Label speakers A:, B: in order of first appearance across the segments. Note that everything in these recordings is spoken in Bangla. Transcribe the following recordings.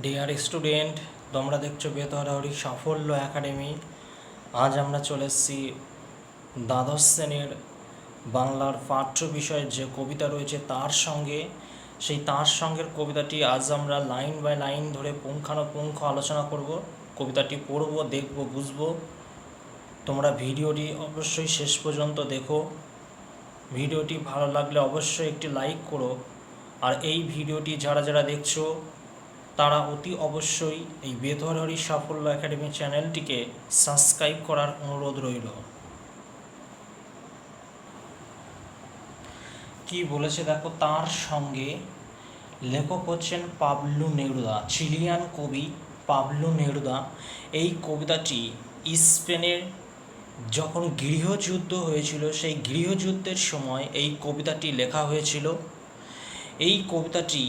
A: ডিয়ার স্টুডেন্ট তোমরা দেখছ বেতহারি সাফল্য একাডেমি। আজ আমরা চলে এসেছি দ্বাদশ শ্রেণির বাংলার পাঠ্য বিষয়ের যে কবিতা রয়েছে তার সঙ্গে। সেই তার সঙ্গের কবিতাটি আজ আমরা লাইন বাই লাইন ধরে পুঙ্খানুপুঙ্খ আলোচনা করব। কবিতাটি পড়ব, দেখব, বুঝব। তোমরা ভিডিওটি অবশ্যই শেষ পর্যন্ত দেখো। ভিডিওটি ভালো লাগলে অবশ্যই একটি লাইক করো। আর এই ভিডিওটি যারা যারা দেখছ তারা অতি অবশ্যই এই বেধরহরি সাফল্য একাডেমি চ্যানেলটিকে সাবস্ক্রাইব করার অনুরোধ রইল। কি বলেছে দেখো, তার সঙ্গে লেখক হচ্ছেন পাবলু নেরুদা, চিলিয়ান কবি পাবলু নেরুদা। এই কবিতাটি স্পেনের যখন গৃহযুদ্ধ হয়েছিল, সেই গৃহযুদ্ধের সময় এই কবিতাটি লেখা হয়েছিল। এই কবিতাটি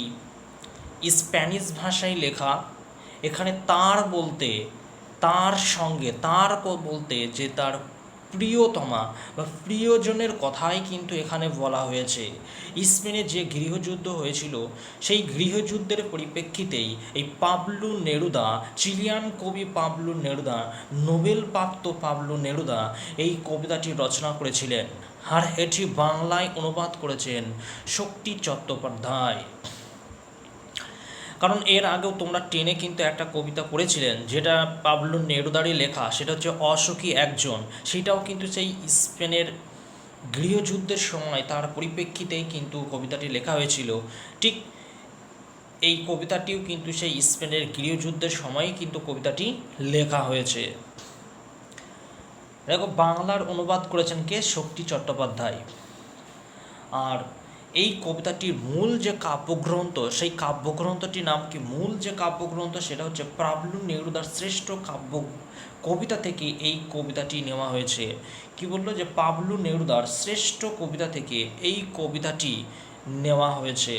A: স্প্যানিশ ভাষায় লেখা, এখানে তার বলতে, তার সঙ্গে, তার বলতে যে তার প্রিয়তমা বা প্রিয়জনের কথাই কিন্তু এখানে বলা হয়েছে। স্পেনে যে গৃহযুদ্ধ হয়েছিল, সেই গৃহযুদ্ধের পরিপ্রেক্ষিতেই এই পাবলু নেরুদা, চিলিয়ান কবি পাবলু নেরুদা, নোবেল প্রাপ্ত পাবলু নেরুদা এই কবিতাটি রচনা করেছিলেন। আর এটি বাংলায় অনুবাদ করেছেন শক্তি চট্টোপাধ্যায়। কারণ এর আগেও তোমরা টেনে কিন্তু একটা কবিতা পড়েছিলেন, যেটা পাবলু নেরুদারই লেখা, সেটা হচ্ছে অসুখী একজন। সেটাও কিন্তু সেই স্পেনের গৃহযুদ্ধের সময় তার পরিপ্রেক্ষিতেই কিন্তু কবিতাটি লেখা হয়েছিল। ঠিক এই কবিতাটিও কিন্তু সেই স্পেনের গৃহযুদ্ধের সময়ই কিন্তু কবিতাটি লেখা হয়েছে। দেখো, বাংলার অনুবাদ করেছেন কে? শক্তি চট্টোপাধ্যায়। আর এই কবিতাটির মূল যে কাব্যগ্রন্থ, সেই কাব্যগ্রন্থটির নাম কি? মূল যে কাব্যগ্রন্থ সেটা হচ্ছে পাবলু নেহরুদার শ্রেষ্ঠ কাব্য কবিতা থেকে এই কবিতাটি নেওয়া হয়েছে। কি বলল যে পাবলু নেরুদার শ্রেষ্ঠ কবিতা থেকে এই কবিতাটি নেওয়া হয়েছে।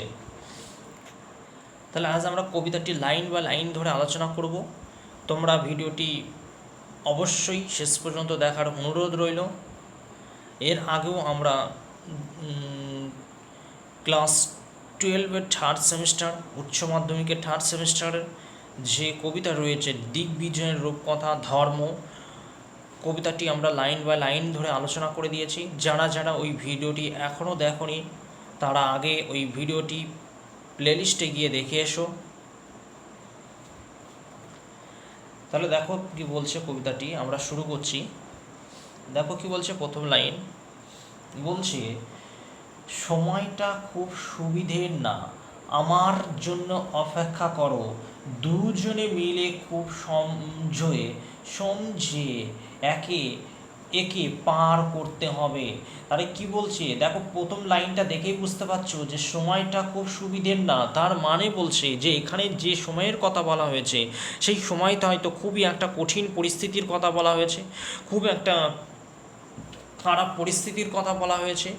A: তাহলে আজ আমরা কবিতাটি লাইন বা লাইন ধরে আলোচনা করব। তোমরা ভিডিওটি অবশ্যই শেষ পর্যন্ত দেখার অনুরোধ রইল। এর আগেও আমরা ক্লাস টুয়েলভের থার্ড সেমিস্টার উচ্চ মাধ্যমিকের থার্ড সেমিস্টারের যে কবিতা রয়েছে, দিগ্বিজয়ের রূপকথা, ধর্ম, কবিতাটি আমরা লাইন বাই লাইন ধরে আলোচনা করে দিয়েছি। যারা যারা ওই ভিডিওটি এখনও দেখনি, তারা আগে ওই ভিডিওটি প্লেলিস্টে গিয়ে দেখে এসো। তাহলে দেখো কি বলছে কবিতাটি, আমরা শুরু করছি। দেখো কি বলছে প্রথম লাইন বলছে সময়টা খুব সুবিধের না। আমার জন্য অপেক্ষা করো। দুজনে মিলে খুব সমঝয়ে, সমঝে একে একে পার করতে হবে। তাহলে কি বলছে? দেখো, প্রথম লাইনটা দেখেই বুঝতে পারছ যে সময়টা খুব সুবিধের না। তার মানে বলছে যে এখানে যে সময়ের কথা বলা হয়েছে, সেই সময়টা হয়তো খুবই একটা কঠিন পরিস্থিতির কথা বলা হয়েছে, খুব একটা খারাপ পরিস্থিতির কথা বলা হয়েছে।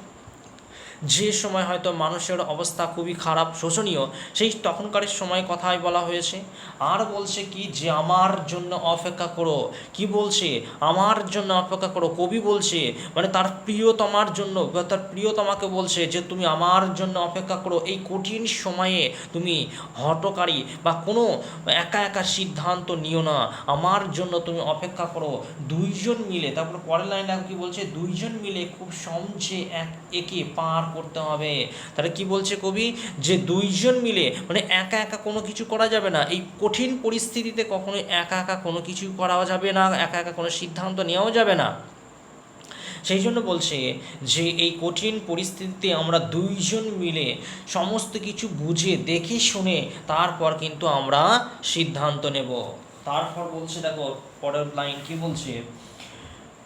A: যে সময় হয়তো মানুষের অবস্থা খুবই খারাপ শোচনীয় সেই তখনকার সময় কথাই বলা হয়েছে। আর বলছে কি যে, আমার জন্য অপেক্ষা করো। কি বলছে? আমার জন্য অপেক্ষা করো। কবি বলছে মানে তার প্রিয়তমার জন্য তার প্রিয়তমাকে বলছে যে, তুমি আমার জন্য অপেক্ষা করো। এই কঠিন সময়ে তুমি হটকারী বা কোনো একা একা সিদ্ধান্ত নিও না। আমার জন্য তুমি অপেক্ষা করো। দুইজন মিলে, তারপর পরের লাইন কি বলছে? দুইজন মিলে খুব সমঝে এক, একে পার করতে হবে। তাহলে কি বলছে কবি? যে দুইজন মিলে মানে একা একা কোনো কিছু করা যাবে না। এই কঠিন পরিস্থিতিতে কখনো একা একা কোনো কিছু করা যাবে না, একা একা কোনো সিদ্ধান্ত নেওয়াও যাবে না। সেই জন্য বলছে যে এই কঠিন পরিস্থিতিতে আমরা দুইজন মিলে সমস্ত কিছু বুঝে, দেখে, শুনে তারপর কিন্তু আমরা সিদ্ধান্ত নেব। তারপর বলছে, দেখো, পরের লাইন কি বলছে?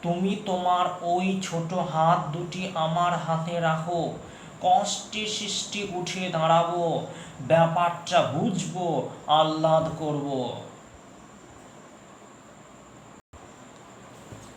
A: তুমি তোমার ওই ছোট হাত দুটি আমার হাতে রাখো। কষ্টে সৃষ্টি উঠে দাঁড়াবো। ব্যাপারটা বুঝব, আহ্লাদ করব।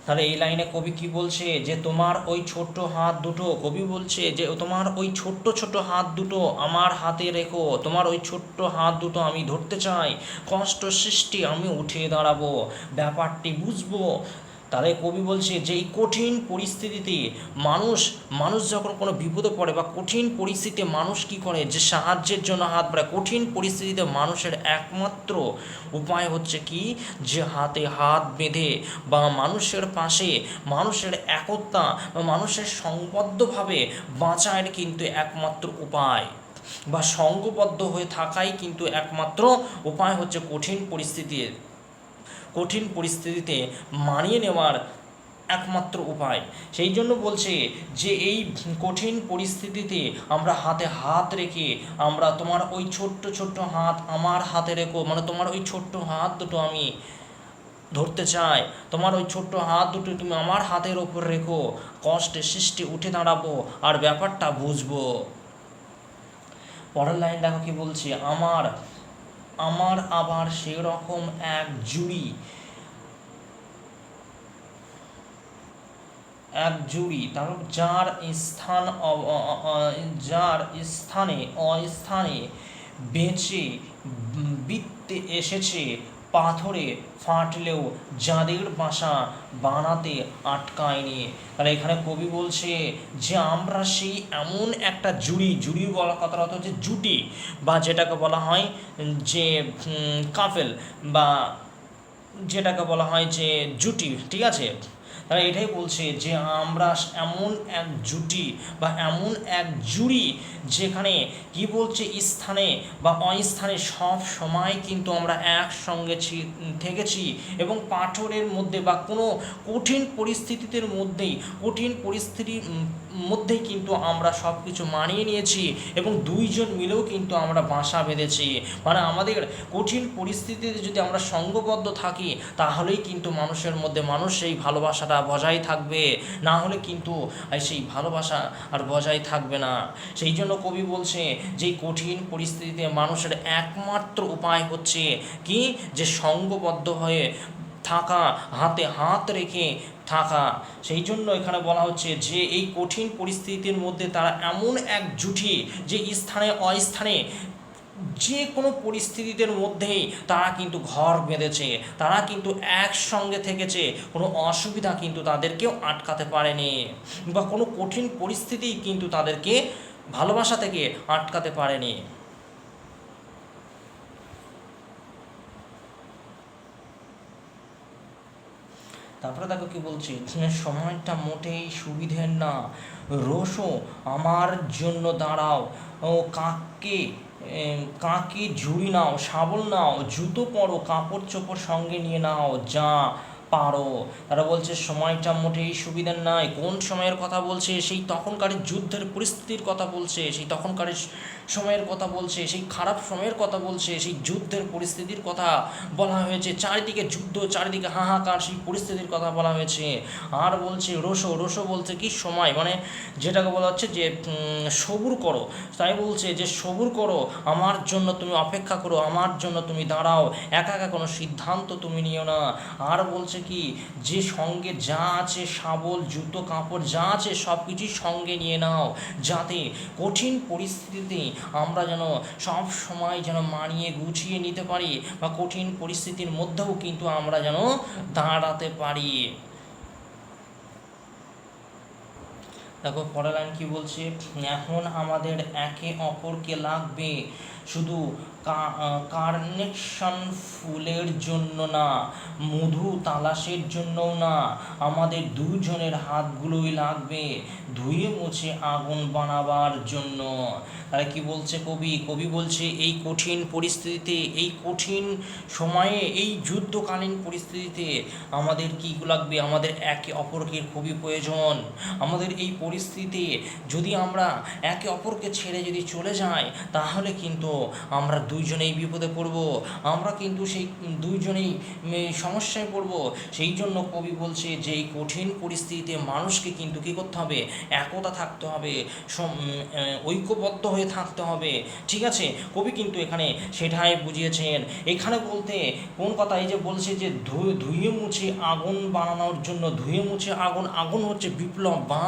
A: তাহলে এই লাইনে কবি কি বলছে? যে তোমার ওই ছোট্ট হাত দুটো, কবি বলছে যে তোমার ওই ছোট্ট ছোট হাত দুটো আমার হাতে রেখো। তোমার ওই ছোট্ট হাত দুটো আমি ধরতে চাই। কষ্ট সৃষ্টি আমি উঠে দাঁড়াবো। ব্যাপারটি বুঝব। তাহলে কবি বলছে যে এই কঠিন পরিস্থিতিতে মানুষ মানুষ যখন কোনো বিপদে পড়ে বা কঠিন পরিস্থিতিতে মানুষ কি করে যে সাহায্যের জন্য হাত বাড়ায়, কঠিন পরিস্থিতিতে মানুষের একমাত্র উপায় হচ্ছে কি? যে হাতে হাত বেঁধে বা মানুষের পাশে মানুষের একতা বা মানুষের সংবদ্ধভাবে বাঁচার কিন্তু একমাত্র উপায়। বা সঙ্গবদ্ধ হয়ে থাকাই কিন্তু একমাত্র উপায় হচ্ছে কঠিন পরিস্থিতির। কঠিন পরিস্থিতিতে মানিয়ে নেওয়ার একমাত্র উপায়। সেই জন্য বলছে যে, এই কঠিন পরিস্থিতিতে আমরা হাতে হাত রেখে আমরা তোমার ওই ছোট্ট ছোট্ট হাত আমার হাতে রেখো মানে তোমার ওই ছোট্ট হাত দুটো আমি ধরতে চাই, তোমার ওই ছোট্ট হাত দুটো তুমি আমার হাতের ওপর রেখো, কষ্টে সৃষ্টি উঠে দাঁড়াবো আর ব্যাপারটা বুঝব। পরের লাইন দেখো কি বলছে, আমার আমার আবার সেরকম এক জুড়ি। এক জুড়ি তার যার স্থান যার স্থানে, অস্থানে বেঁচে বিত্তে এসেছে পাথরে ফাটলেও যাদের বাসা বানাতে আটকায়নি। তাহলে এখানে কবি বলছে যে, আমরা সেই এমন একটা জুড়ি জুড়ি বলা কথাটা হচ্ছে জুটি বা যেটাকে বলা হয় যে কাফেল বা যেটাকে বলা হয় যে, জুটি। ঠিক আছে? তারা এটাই বলছে যে আমরা এমন এক জুটি বা এমন এক জুড়ি যেখানে কি বলছে স্থানে বা অস্থানে সব সময় কিন্তু আমরা একসঙ্গে থেকেছি এবং পাথরের মধ্যে বা কোনো কঠিন পরিস্থিতিতে মধ্যেই কঠিন পরিস্থিতির উম, মধ্যেই কিন্তু আমরা সব কিছু মানিয়ে নিয়েছি এবং দুইজন মিলেও কিন্তু আমরা বাসা বেঁধেছি। মানে আমাদের কঠিন পরিস্থিতিতে যদি আমরা সঙ্গবদ্ধ থাকি, তাহলেই কিন্তু মানুষের মধ্যে মানুষ সেই ভালোবাসাটা বজায় থাকবে। না হলে কিন্তু সেই ভালোবাসা আর বজায় থাকবে না। সেই জন্য কবি বলছে, যে কঠিন পরিস্থিতিতে মানুষের একমাত্র উপায় হচ্ছে কি? যে সঙ্গবদ্ধ হয়ে থাকা, হাতে হাত রেখে থাকা। সেই জন্য এখানে বলা হচ্ছে যে, এই কঠিন পরিস্থিতির মধ্যে তারা এমন এক জুটি যে, স্থানে অস্থানে যে কোনো পরিস্থিতিদের মধ্যেই তারা কিন্তু ঘর বেঁধেছে। তারা কিন্তু একসঙ্গে থেকেছে। কোনো অসুবিধা কিন্তু তাদেরকেও আটকাতে পারেনি বা কোনো কঠিন পরিস্থিতি কিন্তু তাদেরকে ভালোবাসা থেকে আটকাতে পারেনি। তারপরে দেখো কি বলছে, যে সময়টা মোটেই সুবিধের না। রোশো, আমার জন্য দাঁড়াও। ও কাককে কাকে ঝুড়ি নাও, শাবল নাও, জুতো পরো, কাপড় চোপড় সঙ্গে নিয়ে নাও, যা। পারো। তারা বলছে, সময়টা মোটেই সুবিধার নাই কোন সময়ের কথা বলছে? সেই তখনকার যুদ্ধের পরিস্থিতির কথা বলছে, সেই তখনকার সময়ের কথা বলছে, সেই খারাপ সময়ের কথা বলছে, সেই যুদ্ধের পরিস্থিতির কথা বলা হয়েছে। চারিদিকে যুদ্ধ, চারিদিকে হাহাকার, সেই পরিস্থিতির কথা বলা হয়েছে। আর বলছে, রোশো রোশো বলছে কি সময়? মানে যেটাকে বলা হচ্ছে যে সবুর করো। তাই বলছে যে, সবুর করো। আমার জন্য তুমি অপেক্ষা করো। আমার জন্য তুমি দাঁড়াও। একা একা কোনো সিদ্ধান্ত তুমি নিও না। আর বলছে কি? যে সঙ্গে যা আছে, শাবল, জুতো, কাপড় যা আছে সব কিছুই সঙ্গে নিয়ে নাও। যাতে কঠিন পরিস্থিতিতে আমরা যেন সব সময় যেন মানিয়ে গুছিয়ে নিতে পারি বা কঠিন পরিস্থিতির মধ্যেও কিন্তু আমরা যেন দাঁড়াতে পারি। দেখো, পরের লাইন কি বলছে? এখন আমাদের একে অপরকে লাগবে। শুধু কার্নেকশন ফুলের জন্য না, মধু তালাশের জন্যও না, আমাদের দুজনের হাতগুলোই লাগবে ধুয়ে মুছে আগুন বানাবার জন্য। তাহলে কি বলছে কবি? কবি বলছে, এই কঠিন পরিস্থিতিতে, এই কঠিন সময়ে, এই যুদ্ধকালীন পরিস্থিতিতে আমাদের কী লাগবে? আমাদের একে অপরকে খুবই প্রয়োজন। আমাদের এই পরিস্থিতিতে যদি আমরা একে অপরকে ছেড়ে যদি চলে যাই, তাহলে কিন্তু আমরা দুইজনেই বিপদে পড়ব। আমরা কিন্তু সেই দুইজনেই সমস্যায় পড়ব। সেই জন্য কবি বলছে যে এই কঠিন পরিস্থিতিতে মানুষকে কিন্তু কী করতে হবে? একতা থাকতে হবে ঐক্যবদ্ধ হয়ে থাকতে হবে। ঠিক আছে? কবি কিন্তু এখানে সেটাই বুঝিয়েছেন। এখানে বলতে কোন কথা? এই যে বলছে যে ধুয়ে মুছে আগুন বানানোর জন্য, ধুয়ে মুছে আগুন আগুন হচ্ছে বিপ্লব বা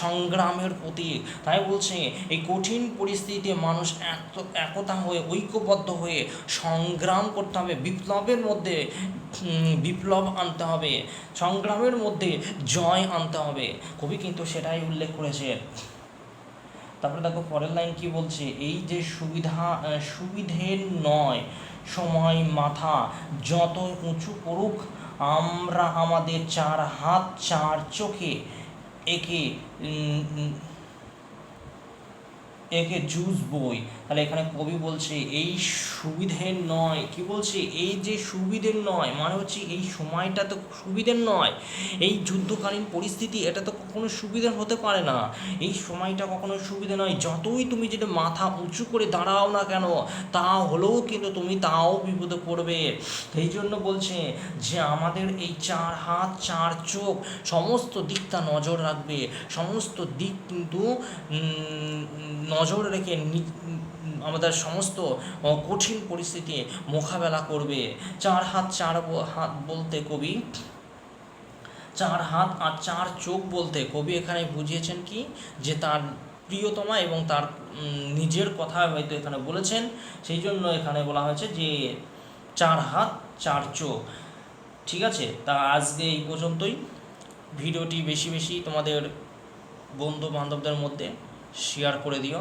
A: সংগ্রামের প্রতীক। তাই বলছে, এই কঠিন পরিস্থিতিতে মানুষ এক একতা হয়ে হয়ে, ঐক্যবদ্ধ হয়ে সংগ্রাম করতে হবে। বিপ্লবের মধ্যে বিপ্লব আনতে হবে। সংগ্রামের মধ্যে জয় আনতে হবে। কবি কিন্তু সেটাই উল্লেখ করেছে। তারপরে দেখো পরের লাইন কি বলছে? এই যে সুবিধা সুবিধের নয়, সময় মাথা যত উঁচু করুক, আমরা আমাদের চার হাত, চার চোখে একে একে জুস বই। তাহলে এখানে কবি বলছে, এই সুবিধের নয়। কি বলছে? এই যে সুবিধের নয় মানে হচ্ছে এই সময়টা তো সুবিধের নয়। এই যুদ্ধকালীন পরিস্থিতি, এটা তো কখনো সুবিধার হতে পারে না। এই সময়টা কখনো সুবিধে নয়। যতই তুমি যদি মাথা উঁচু করে দাঁড়াও না কেন, তা হলেও কিন্তু তুমি তাও বিপদে পড়বে। সেই জন্য বলছে যে, আমাদের এই চার হাত, চার চোখ, সমস্ত দিকটা নজর রাখবে। সমস্ত দিক কিন্তু নজর রেখে আমাদের সমস্ত কঠিন পরিস্থিতি মোকাবেলা করবে। চার হাত চার হাত বলতে কবি, চার হাত আর চার চোখ বলতে কবি এখানে বুঝিয়েছেন কি? যে তার প্রিয়তমা এবং তার নিজের কথা হয়তো এখানে বলেছেন। সেই জন্য এখানে বলা হয়েছে যে চার হাত, চার চোখ। ঠিক আছে? তা আজকে এই পর্যন্তই। ভিডিওটি বেশি বেশি তোমাদের বন্ধু বান্ধবদের মধ্যে শেয়ার করে দিও।